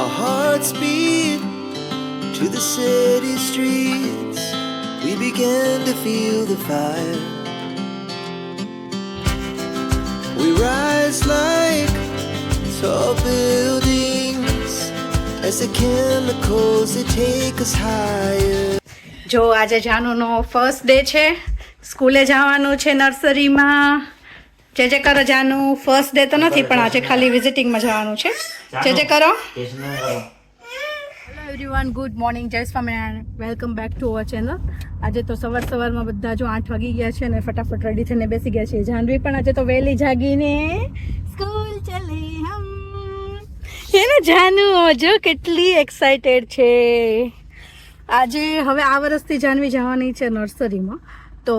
Our hearts beat to the city streets. We began to feel the fire. We rise like tall buildings as the chemicals they take us higher. જો આજે જાનુનો first day છે સ્કૂલે જવાનું છે નર્સરીમાં જે જે કરો જાનું ફર્સ્ટ ડે તો નથી, પણ આજે ખાલી વિઝિટિંગમાં જવાનું છે. જે જે કરો. Hello everyone good morning Jai Swaminarayan welcome back to our channel આજે તો સવાર સવારમાં બધા જો આઠ વાગી ગયા છે અને ફટાફટ રેડી થઈને બેસી ગયા છે. જાનવી પણ આજે તો વહેલી જાગીને સ્કૂલ ચલે હમ. એને જાનુ, જો કેટલી એક્સાઇટેડ છે. આજે હવે આ વર્ષથી જાનવી જવાની છે નર્સરીમાં. તો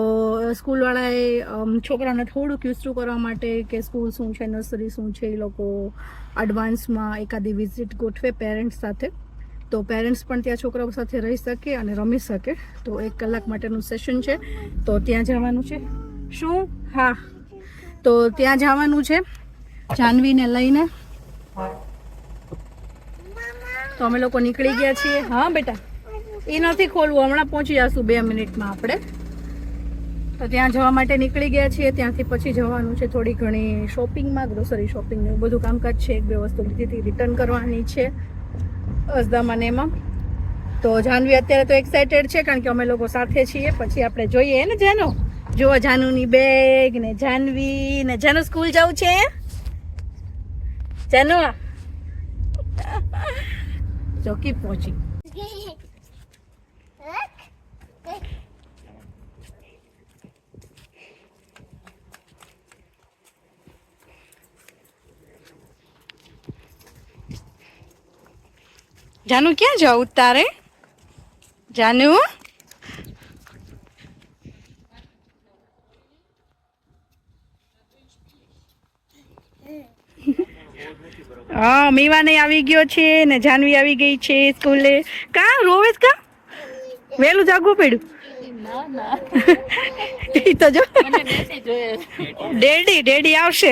સ્કૂલવાળાએ છોકરાને થોડુંક યુઝ કરવા માટે કે સ્કૂલ શું છે નર્સરી શું છે, એ લોકો એડવાન્સમાં એકાદી વિઝિટ ગોઠવે પેરેન્ટ્સ સાથે. તો પેરેન્ટ્સ પણ ત્યાં છોકરાઓ સાથે રહી શકે અને રમી શકે. તો એક કલાક માટેનું સેશન છે. તો ત્યાં જવાનું છે. શું? હા. તો ત્યાં જવાનું છે. જાનવીને લઈને. તો અમે લોકો નીકળી ગયા છીએ. હા, બેટા. એ નથી ખોલવું. હમણાં પહોંચી જશું બે મિનિટમાં આપણે. તો ત્યાં જવા માટે નીકળી ગયા છીએ. ત્યાંથી પછી જવાનું છે થોડી ઘણી શોપિંગમાં ગ્રોસરી શોપિંગ એવું બધું કામકાજ છે. એક બે વસ્તુ લીધી હતી રિટર્ન કરવાની છે. અસદામાં એમાં. તો જાનવી અત્યારે તો એક્સાઇટેડ છે, કારણ કે અમે લોકો સાથે છીએ. પછી આપણે જોઈએ ને જાનો. જો જાનુની બેગ ને જાનવી ને જાનુ સ્કૂલ જવું છે? જાનુ ચોકી પહોંચી. જાનુ ક્યાં જવું તારે જાનુ? હા મીવાને આવી ગયો છે ને જાનવી આવી ગઈ છે સ્કૂલે. કા રોવેશ કા? વહેલું જાગવું પડ્યું? ઈ તો જો. ડેડી ડેડી આવશે.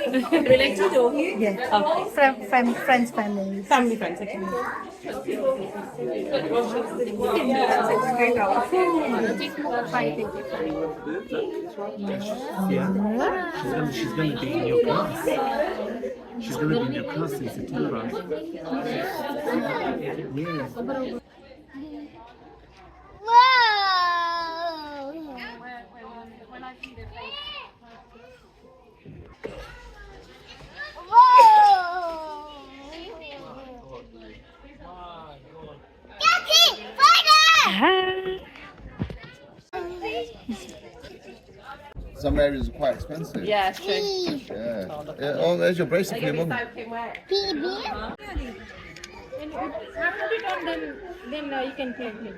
Related or? Yeah. Okay. Friends. Family friends, okay. Yeah. She's going to be in your class. She's going to be in your class in September. Yeah. Whoa! Some areas are quite expensive. Yeah, true. Yeah. yeah. Oh, there's your bracelet for your mum. Then uh, you can claim him.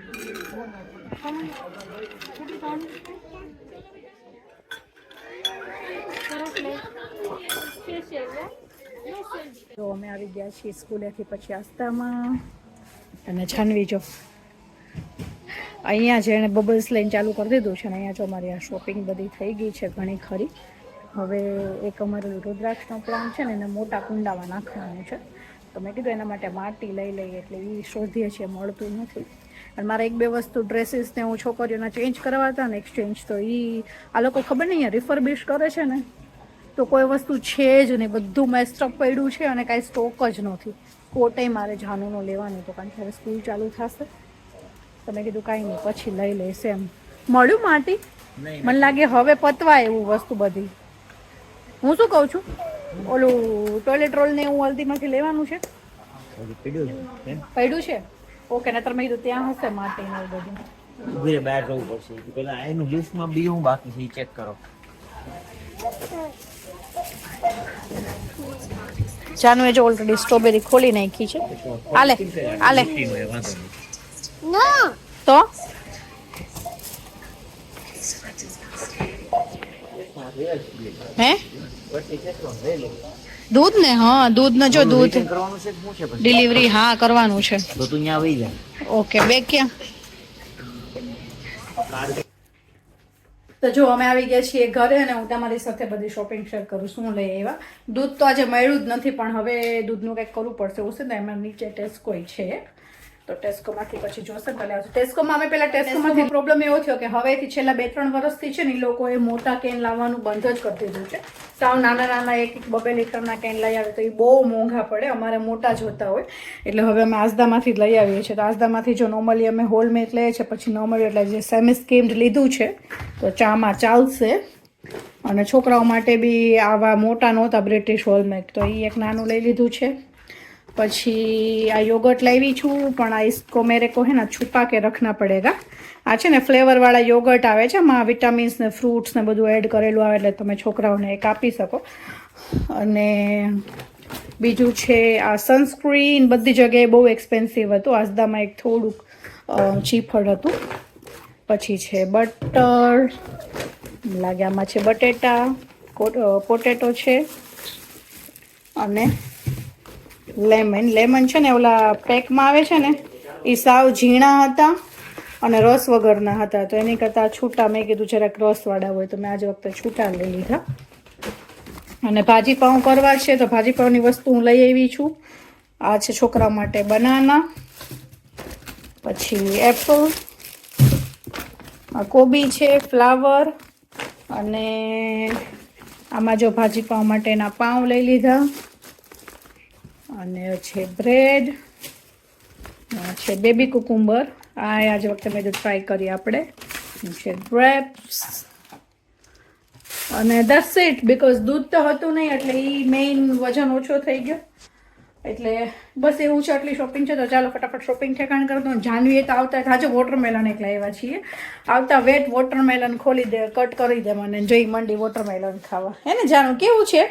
તો અમે આવી ગયા છીએ સ્કૂલેથી પછી આસ્તામાં અને છાનવી જો અહીંયા જેણે બબલ્સ લઈને ચાલુ કરી દીધું છે અને અહીંયા જો અમારી આ શોપિંગ બધી થઈ ગઈ છે ઘણી ખરી. હવે એક અમારું રુદ્રાક્ષનો પ્લાન છે ને એને મોટા કુંડામાં નાખવાનું છે. તો મેં કીધું એના માટે માટી લઈ લઈએ એટલે એ શોધીએ છીએ, મળતું નથી. અને મારા એક બે વસ્તુ ડ્રેસીસને હું છોકરીઓના ચેન્જ કરવા હતા ને એક્સચેન્જ તો એ આ લોકો ખબર નહીં રિફર્બિશ કરે છે ને, તો કોઈ વસ્તુ છે જ નહીં. બધું મેસ્ટઅપ પડ્યું છે અને કાંઈ સ્ટોક જ નથી. કોટે મારે જાનુનો લેવાનું તો કારણ કે હવે સ્કૂલ ચાલુ થશે. તો મેં કીધું કાંઈ નહીં પછી લઈ લઈશ એમ. મળ્યું માટી? મને લાગે હવે પતવા એવું વસ્તુ બધી. હું શું કહું છું? ઓલું ટોયલેટ રોલ ને એવું હલ્દીમાંથી લેવાનું છે? પડ્યું છે ઓકે નતર મેં કીધું ત્યાં હશે માટી ને એવું બધું. ઊભી બહાર જવું પડશે. પેલા એનું લિસ્ટમાં બી હું બાકી છે ચેક કરો. જાનુએ જો ઓલરેડી સ્ટ્રોબેરી ખોલી નાખી છે. આલે આલે. No. તો હે? દૂધ ને હા દૂધ ને જો દૂધ. ડિલિવરી હા કરવાનું છે. તો ઓકે બે ક્યાં? તો જો અમે આવી ગયા છીએ ઘરે અને હું તમારી સાથે બધી શોપિંગ શેર કરું શું લઈ એવા દૂધ તો આજે મળ્યું જ નથી પણ હવે દૂધનું કંઈક કરવું પડશે એવું છે ને એમાં નીચે ટેસ્ટ કોઈ છે. તો ટેસ્કોમાંથી પછી જોશે ને પહેલાં ટેસ્કોમાં અમે પહેલાં ટેસ્કોમાંથી પ્રોબ્લેમ એવો થયો કે હવેથી છેલ્લા બે ત્રણ વર્ષથી છે ને એ લોકોએ મોટા કેન લાવવાનું બંધ જ કરી દીધું છે. સાવ નાના નાના એક એક બબે લીટરના કેન લઈ આવે તો એ બહુ મોંઘા પડે, અમારે મોટા જોતા હોય. એટલે હવે અમે આસદામાંથી જ લઈ આવીએ છીએ. તો આસદામાંથી જો નોર્મલી અમે હોલ મેક લઈએ છીએ, પછી નોર્મલી એટલે જે સેમી સ્કીમ્ડ લીધું છે, તો ચામાં ચાલશે. અને છોકરાઓ માટે બી આવા મોટા નહોતા બ્રિટિશ હોલમેક તો એ એક નાનું લઈ લીધું છે. પછી આ યોગર્ટ લાવી છું, પણ આ ઇસકો મેરે કો હે ના છુપા કે રખના પડેગા. આ છે ને ફ્લેવરવાળા યોગર્ટ આવે છે એમાં વિટામિન્સ ને ફ્રૂટ્સ ને બધું એડ કરેલું આવે એટલે તમે છોકરાઓને એક આપી શકો. અને બીજું છે આ સનસ્ક્રીન બધી જગ્યાએ બહુ એક્સપેન્સિવ હતું આસદામાં એક થોડુંક ચીફળ હતું. પછી છે બટર લાગે આમાં છે બટેટા પોટેટો છે. અને લેમન. લેમન છે ને ઓલા પેકમાં આવે છે ને, એ સાવ ઝીણા હતા અને રસ વગરના હતા. તો એની કરતાં છૂટા, મેં કીધું જરાક રસવાળા હોય તો મેં આજે વખતે છૂટા લઈ લીધા. અને ભાજી પાઉં કરવા છે તો ભાજી પાઉંની વસ્તુ હું લઈ આવી છું. આ છે છોકરા માટે બનાના, પછી એપલ કોબી છે, ફ્લાવર, અને આમાં જો ભાજી પાઉં માટેના પાઉં લઈ લીધા. અને છે બ્રેડ છે બેબી કુકુંબર. આ આજ વખતે મેં ટ્રાય કરી આપણે. છે ગ્રેપ્સ અને દસ ઇટ બિકોઝ દૂધ તો હતું નહીં, એટલે એ મેઇન વજન ઓછો થઈ ગયો. એટલે બસ એવું છે, આટલી શોપિંગ છે, તો ચાલો ફટાફટ શોપિંગ ઠેકાણ કરતો તો જાનવીએ તો આવતા આજે વોટરમેલન એક લાવ્યા છીએ. આવતા વેટ વોટરમેલન ખોલી દે કટ કરી દે મને જોઈ મંડી વોટરમેલન ખાવા. હે ને જાનું, કેવું છે?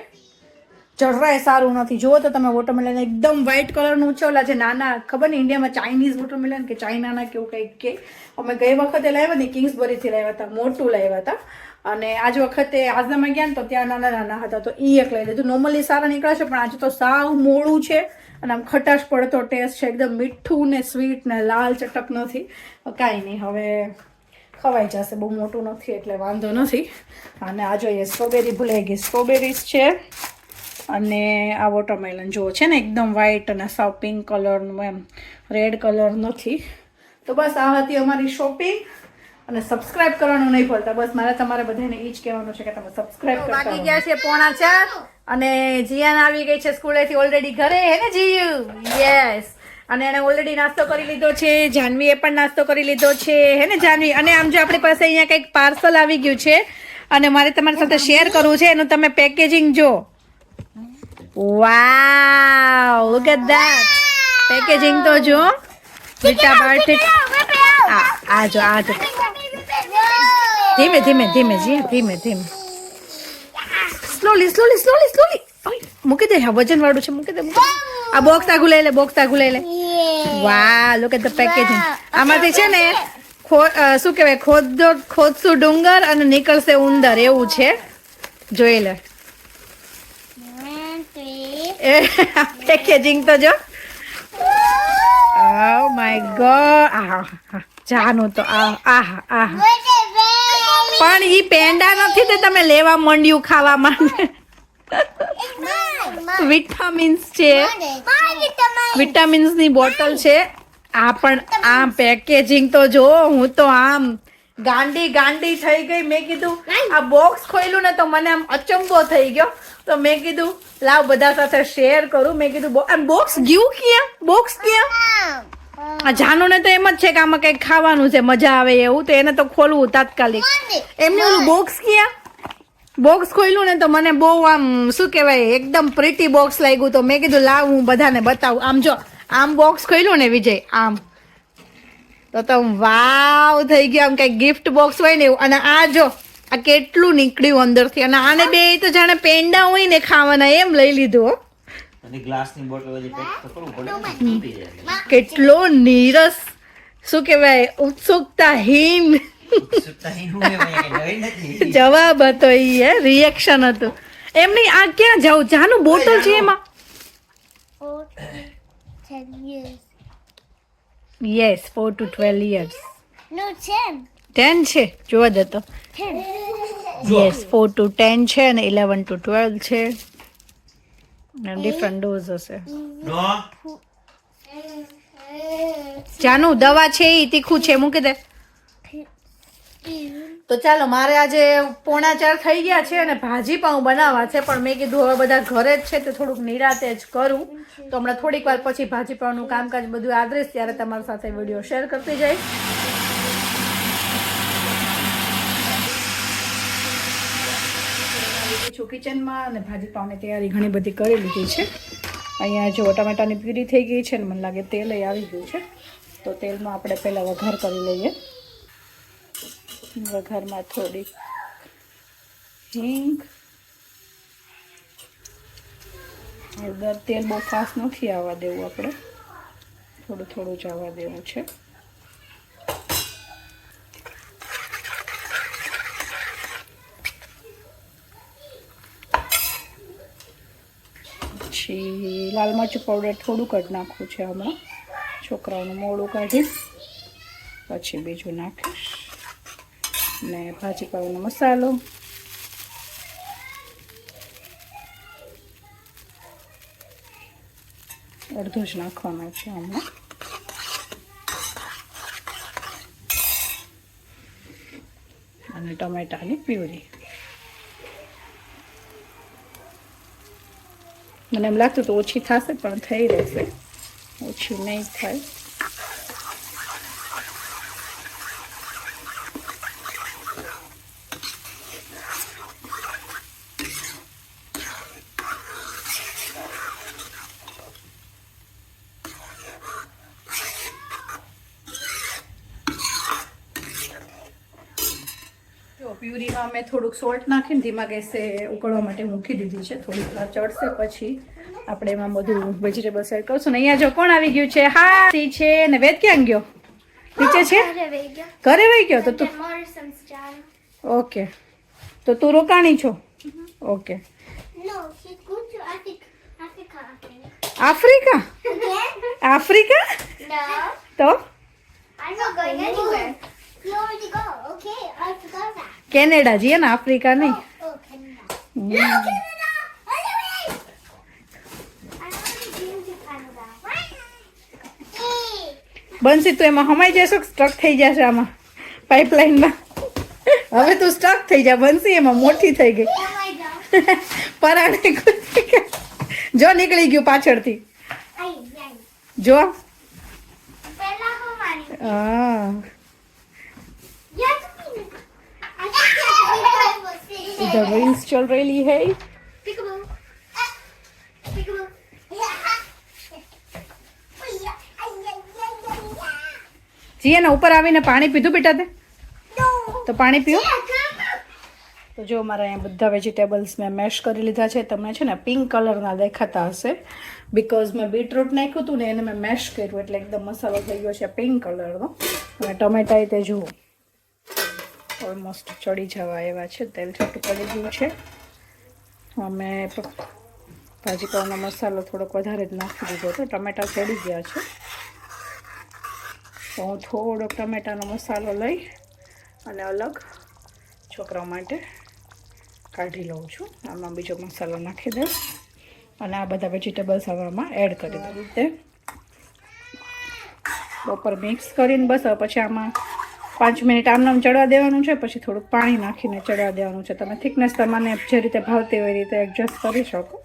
જરાય સારું નથી. જુઓ તો તમે વોટરમેલન એકદમ વ્હાઇટ કલરનું છે ઓલા જે નાના, ખબર ને ઇન્ડિયામાં ચાઇનીઝ વોટરમેલન કે ચાઇનાના કેવું કંઈક કે. અમે ગઈ વખતે લાવ્યા ને કિંગ્સબરીથી લાવ્યા હતા, મોટું લાવ્યા હતા. અને આજ વખતે આજનામાં ગયા ને તો ત્યાં નાના નાના હતા, તો એ એક લઈ લીધું. નોર્મલી સારા નીકળ્યા છે, પણ આજે તો સાવ મોડું છે અને આમ ખટાશ પડતો ટેસ્ટ છે. એકદમ મીઠું ને સ્વીટ ને લાલ ચટક નથી. કાંઈ નહીં, હવે ખવાઈ જશે. બહુ મોટું નથી, એટલે વાંધો નથી. અને આ જોઈએ સ્ટ્રોબેરી ભૂલાઈ ગઈ. સ્ટ્રોબેરીઝ છે. અને આ વોટરમેલન જુઓ છે ને એકદમ વ્હાઈટ અને સાવ પિંક કલરનું એમ રેડ કલર નથી. તો બસ આ હતી અમારી શોપિંગ અને સબસ્ક્રાઇબ કરવાનું નહીં ભૂલતા. બસ મારે તમારે બધાને એ જ કહેવાનું છે કે તમે સબસ્ક્રાઇબ કરતા બાકી ગયા છે પોણા ચાર. અને જીયાન આવી ગઈ છે સ્કૂલેથી ઓલરેડી ઘરે હે ને જીયુ? યસ અને એને ઓલરેડી નાસ્તો કરી લીધો છે જાનવીએ પણ નાસ્તો કરી લીધો છે હે ને જાનવી? અને આમ જો આપણી પાસે અહીંયા કંઈક પાર્સલ આવી ગયું છે અને મારે તમારી સાથે શેર કરવું છે એનું તમે પેકેજિંગ જો. Wow look at that packaging તો જો. બીટા બાર્ટિક આ જો આ જો. ધીમે ધીમે ધીમે જી ધીમે ધીમે. સ્લોલી સ્લોલી સ્લોલી સ્લોલી મૂકી દે વજન વાળું છે મૂકી દે આ બોક્સ ગુલાઈ લઈ લે બોક્સ ગુલાઈ લઈ લે. વાહ લુક એટ ધ પેકેજિંગ આમાંથી છે ને શું કહેવાય? ખોદો ખોદશું ડુંગર અને નીકળશે ઉંદર એવું છે. જોઈ લે. એ પેકેજિંગ તો જો. ઓ માય ગોડ આ જાનું તો આ આહા આહા. પણ ઈ પેંડા નથી તે તમે લેવા માંડ્યું ખાવા માટે. વિટામિન્સ છે. વિટામિન્સની બોટલ છે. આ પણ આ પેકેજિંગ તો જો, હું તો આમ ગાંડી ગાંડી થઈ ગઈ. મેં કીધું, આ બોક્સ ખોલ્યું ને તો મને આમ અચંબો થઈ ગયો. તો મેં કીધું લાવ બધા સાથે શેર કરું. મેં કીધું બો- આ બોક્સ ગયું ક્યાં? બોક્સ ક્યાં? આ જાનુને તો એમ જ છે કે આમાં કંઈક ખાવાનું છે મજા આવે એવું તો એને તો ખોલવું તાત્કાલિક. એમને ઓલું બોક્સ ક્યાં? બોક્સ ખોલ્યું ને તો મને બહુ આમ શું કહેવાય એકદમ પ્રીટી બોક્સ લાગ્યું તો મેં કીધું લાવ હું બધાને બતાવું. આમ જો આમ બોક્સ ખોલ્યું ને વિજય આમ. તો તો વાવ થઈ ગયો આમ કઈ ગિફ્ટ બોક્સ હોય ને એવું. અને આ જો આ કેટલું નીકળ્યું અંદરથી. અને આને બે તો જાણે પેંડા હોય ને ખાવાના એમ લઈ લીધું હો. અને ગ્લાસની બોટલ હજી પેક તો કરવું પડે. ને, તૂટી જાય કેટલો નીરસ. શું કહેવાય? ઉત્સુકતા હીન ઉત્સુકતા એનું હોય કે નવી નથી. જવાબ હતો એ હે. રિએક્શન હતું. એમ નહીં આ ક્યાં જાઉં જાનું બોટલ છે એમાં. Yes four to twelve years ten છે. જોવા જતો. યસ ફોર ટુ ટેન છે અને ઇલેવન ટુ ટ્વેલ્વ છે. ડિફરન્ટ ડોઝ હશે. જાનું દવા છે એ તીખું છે મૂકી દે. તો ચાલો મારે આજે પોણા ચાર થઈ ગયા છે અને ભાજી પાઉં બનાવવા છે પણ મેં કીધું હવે બધા ઘરે જ છે તો થોડુંક નિરાતે જ કરું. તો હમણાં થોડીક વાર પછી ભાજી પાઉંનું કામકાજ બધું આદરીશ ત્યારે તમારી સાથે વીડિયો શેર કરતી જઈશ છું કિચનમાં અને ભાજી પાઉંની તૈયારી ઘણી બધી કરી લીધી છે. અહીંયા જો ટમેટાની પ્યુરી થઈ ગઈ છે ને મને લાગે તેલ આવી ગયું છે. તો તેલમાં આપણે પહેલાં વઘાર કરી લઈએ. વઘારમાં થોડી હિંગ. હળદર, તેલ બહુ ફાસ્ટ નથી આવવા દેવું આપણે. થોડું થોડું જ આવવા દેવું છે. પછી લાલ મરચું પાવડર થોડુંક જ નાખવું છે હમણાં. છોકરાઓનું મોડું કાઢીશ. પછી બીજું નાખીશ. ને ભાજીપાવનો મસાલો. અડધો જ નાખવાનો છે હમણાં. અને ટમેટાની પ્યુરી. મને એમ લાગતું તો ઓછી થશે પણ થઈ રહેશે. ઓછી નહીં થાય. પ્યુરીમાં મેં થોડુંક સોલ્ટ નાખીને ધીમા ગેસે ઉકળવા માટે મૂકી દીધી છે. થોડીક વાર ચડશે પછી આપણે એમાં બધું વેજીટેબલ્સ એડ કરશું. ને અહીંયા જો કોણ આવી ગયું છે? હા છે. ને વેદ ક્યાં ગયો? નીચે છે. ઘરે વહી ગયો. તો તું. ઓકે. તો તું રોકાણી છો? ઓકે. આફ્રિકા આફ્રિકા તો? કેનેડા જઈએ ને આફ્રિકા નહીં Oh! બંસી તું એમાં હમાઈ જશો સ્ટક થઈ જશે આમાં પાઇપલાઇનમાં હવે તું સ્ટક થઈ જા બંસી એમાં મોટી થઈ ગઈ Oh. પરાણે. જો નીકળી ગયું પાછળથી. જો. હા इधर रील्स चल रही है Peekaboo. Peekaboo. જીએ ને ઉપર આવીને પાણી પીધું બેટા તે No. તો પાણી પીઓ Yeah, come on. તો જો મારા અહીંયા બધા વેજીટેબલ્સ મેં મેશ કરી લીધા છે તમને છે ને પિંક કલરના દેખાતા હશે બિકોઝ મેં બીટરૂટ નાખ્યું હતું ને એને મેં મેશ કર્યું એટલે એકદમ મસાલો થઈ ગયો છે પિંક કલરનો અને ટમેટા તે જુઓ ઓલમોસ્ટ ચડી જવા એવા છે. તેલ છૂટું પડી ગયું છે. અમે ભાજી મસાલો થોડોક વધારે જ નાખી દીધો હતો. ટમેટા ચડી ગયા છે. તો હું થોડોક ટમેટાનો મસાલો લઈ અને અલગ છોકરાઓ માટે કાઢી લઉં છું. આમાં બીજો મસાલો નાખી દઉં. અને આ બધા વેજીટેબલ્સ હવામાં એડ કરી દઉં. રીતે બપોર મિક્સ કરીને બસ પછી આમાં પાંચ મિનિટ આમનામ ચડવા દેવાનું છે, પછી થોડુંક પાણી નાખીને ચડવા દેવાનું છે. તમે થિકનેસ તમને જે રીતે ભાવતી હોય એ રીતે એડજસ્ટ કરી શકો.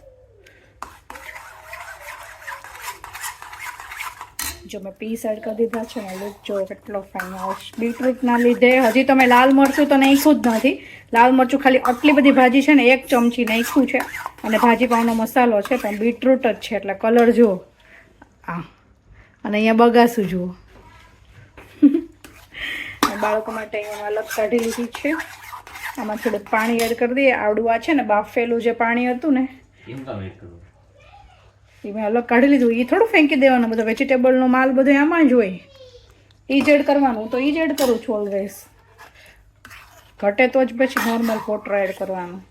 જો મેં પીસ એડ કરી દીધા છે, ને લુક જો કેટલો ફાઇન આવશે બીટરૂટના લીધે હજી તો મેં લાલ મરચું તો નાખ્યું જ નથી. લાલ મરચું ખાલી આટલી બધી ભાજી છે ને, એક ચમચી નાખ્યું છે. અને ભાજી પાઉંનો મસાલો છે, પણ બીટરૂટ જ છે, એટલે કલર જુઓ. આ. અને અહીંયા બગાસું જુઓ. અને બાળકો માટે અહીંયા અલગ કાઢી લીધી છે. આમાં થોડુંક પાણી એડ કરી દઈએ. આવડું આ છે ને બાફેલું જે પાણી હતું ને એ મેં અલગ કાઢી લીધું. એ થોડું ફેંકી દેવાનું બધો. વેજીટેબલનો માલ બધો આમાં જ હોય. એ જ એડ કરવાનું. તો એ જ એડ કરું છું ઓલવેઝ ઘટે તો જ પછી નોર્મલ વોટર એડ કરવાનું.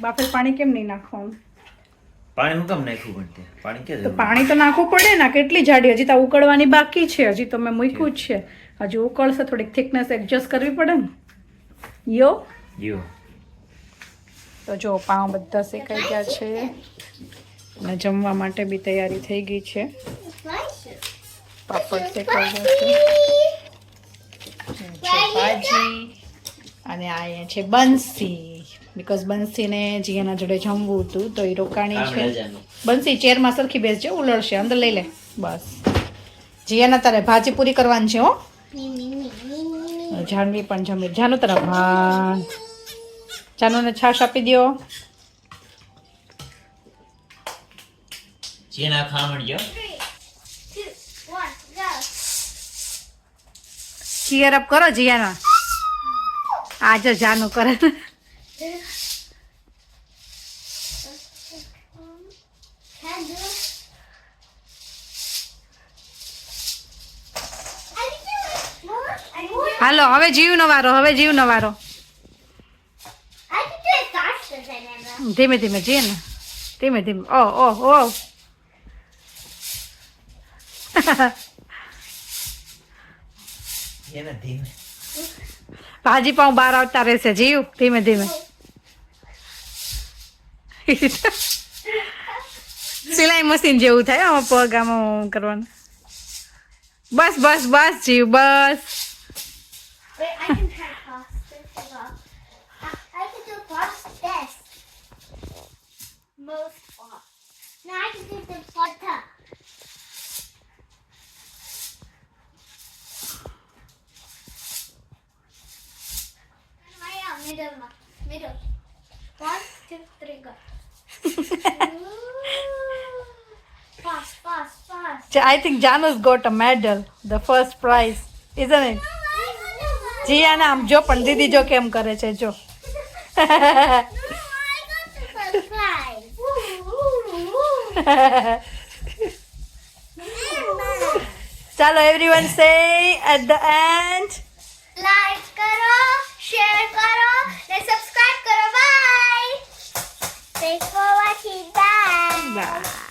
બાફેલ પાણી કેમ નહીં નાખવાનું? પાણી હું કેમ નાખ્યું પાણી કે તો પાણી તો નાખવું પડે ને. કેટલી જાડી? હજી તો ઉકળવાની બાકી છે. હજી તો મેં મૂક્યું જ છે. હજી ઉકળશે થોડીક થિકનેસ એડજસ્ટ કરવી પડે ને. યો. યો. તો જો પાઉં બધા શેકાઈ ગયા છે. અને જમવા માટે બી તૈયારી થઈ ગઈ છે. પાપડ શેકાઈ ગયા છે. ભાજી. અને આ અહીંયા છે બંસી. બિકોઝ બંસીને જીયાના જોડે જમવું હતું તો એ રોકાણી છે. બંસી ચેરમાં સરખી બેસજે ઉલળશે. અંદર લઈ લે. બસ. જીયાના તારે ભાજી પૂરી કરવાની છે હો. જાનવી પણ જમી. જાનુ તરફ હા. જાનુને છાશ આપી દો ચેના ખામણ જો ચીયર અપ કરો જીયાના. આજે જાનુ કરે હાલો હવે જીવનો વારો હવે જીવનો વારો faster than Emma. ધીમે ધીમે જીએ ને. ધીમે ધીમે ઓ ઓ ઓ. ભાજી પાઉં બહાર આવતા રહેશે જીવ ધીમે ધીમે. સિલાઈ મશીન જેવું થાય આમાં પગ આમાં કરવાનું. બસ બસ બસ જીવ બસ. Wait, I can try faster. as well. I, I can do fastest. Most fast. Now I can do the faster. Maya, middle, ma- middle. One, two, three, go. fast, fast, fast. I think Janu's got a medal, the first prize, isn't it? જીયાના આમ જો પણ દીદી જો કેમ કરે છે જો. ચાલો everyone say at the end like કરો શેર કરો ને સબસ્ક્રાઇબ કરો. Bye thanks for watching bye bye